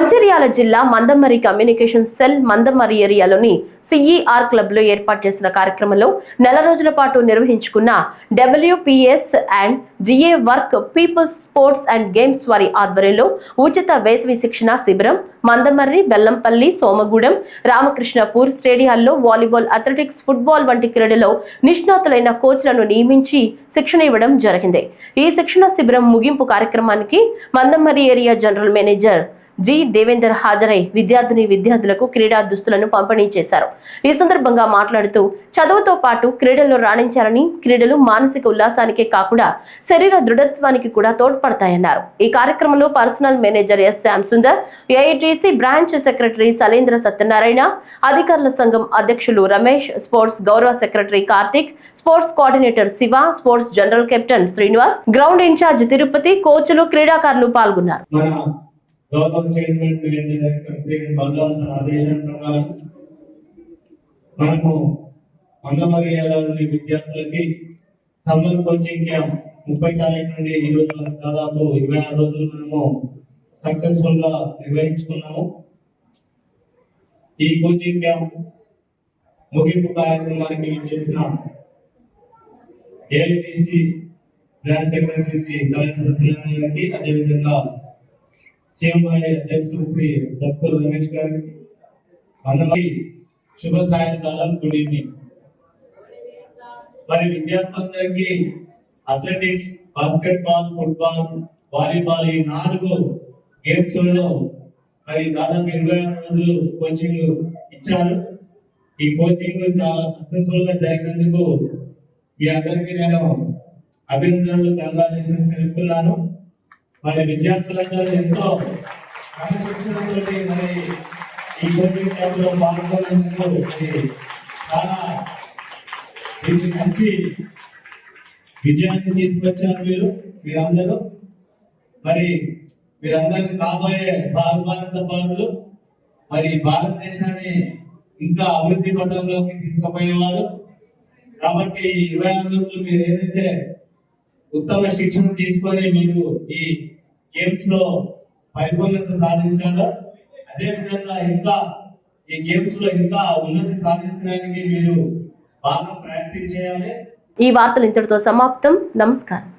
మంచిర్యాల జిల్లా Mandamarri communication cell Mandamarri ఏరియాలోని CER క్లబ్లో ఏర్పాటు చేసిన కార్యక్రమంలో నెల రోజుల పాటు నిర్వహించుకున్న WPS and GA work people's sports and games వారి ఆధ్వర్యంలో ఉచిత వేసవి శిక్షణ శిబిరం మందమర్రి బెల్లంపల్లి సోమగూడెం రామకృష్ణపూర్ స్టేడియాల్లో వాలీబాల్ అథ్లెటిక్స్ ఫుట్బాల్ వంటి క్రీడలో నిష్ణాతులైన కోచ్లను నియమించి శిక్షణ ఇవ్వడం జరిగింది. ఈ శిక్షణ శిబిరం ముగింపు కార్యక్రమానికి Mandamarri area general manager G Devender హాజరై విద్యార్థిని విద్యార్థులకు క్రీడా దుస్తులను పంపిణీ చేశారు. ఈ సందర్భంగా మాట్లాడుతూ చదువుతో పాటు క్రీడల్లో రాణించాలని క్రీడలు మానసిక ఉల్లాసానికే కాకుండా శరీర దృఢత్వానికి కూడా తోడ్పడతాయన్నారు. ఈ కార్యక్రమంలో personal manager S Shyam Sundar AITC branch secretary Salendra Satyanarayana అధికారుల సంఘం అధ్యక్షులు రమేష్ స్పోర్ట్స్ గౌరవ secretary Karthik sports coordinator Shiva sports general captain Srinivas ground incharge Tirupati కోచ్లు క్రీడాకారులు పాల్గొన్నారు. గౌరవ చైర్మన్ వీరేంద్ర శ్రీ సార్ ఆదేశం ప్రకారం మనము మందమర్యాలలోని విద్యార్థులకి సమ్మర్ కోచింగ్ క్యాంప్ ముప్పై తారీఖు నుండి ఈ రోజు వరకు దాదాపు ఇరవై ఆరు రోజులు మనము సక్సెస్ఫుల్గా నిర్వహించుకున్నాము. ఈ కోచింగ్ క్యాంప్ ముగింపు కార్యక్రమానికి చేసిన ఏఐటిసి బ్రాంచ్ సెక్రటరీ సరైన సత్యనారాయణ గారికి అదేవిధంగా సీఎంఐ అధ్యక్షులు శ్రీ రమేష్ గారికి అందరికీ శుభ సాయంకాలం గుడ్ ఈవినింగ్. మరి విద్యార్థులందరికీ athletics basketball football volleyball ఈ నాలుగు గేమ్స్లో మరి దాదాపు ఇరవై ఆరు రోజులు కోచింగ్ ఇచ్చారు. ఈ కోచింగ్ చాలా సక్సెస్ఫుల్గా జరిగినందుకు మీ అందరికీ నేను అభినందనలు కంగ్రాచులేషన్స్ తెలుపుతున్నాను. మరి విద్యార్థులందరూ ఎంతో మరి ఈ కోచింగ్ క్యాంప్ పాల్గొనేందుకు మరి చాలా ఇది మంచి విజయాన్ని తీసుకొచ్చారు మీరు మీరందరూ. మరి మీరందరూ కాబోయే భారత పౌరులు మరి భారతదేశాన్ని ఇంకా అభివృద్ధి పథంలోకి తీసుకుపోయేవారు. కాబట్టి ఇరవై ఆరు రోజులు మీరు ఏదైతే ఉత్తమ శిక్షణ తీసుకొని మీరు ఈ గేమ్స్లో పరిపూర్ణత సాధించాలో? అదే విధంగా ఇంకా ఈ గేమ్స్లో ఇంకా ఉన్నతి సాధించడానికి మీరు బాగా ప్రాక్టీస్ చేయాలి. ఈ వార్తలు ఇంతటితో సమాప్తం. నమస్కారం.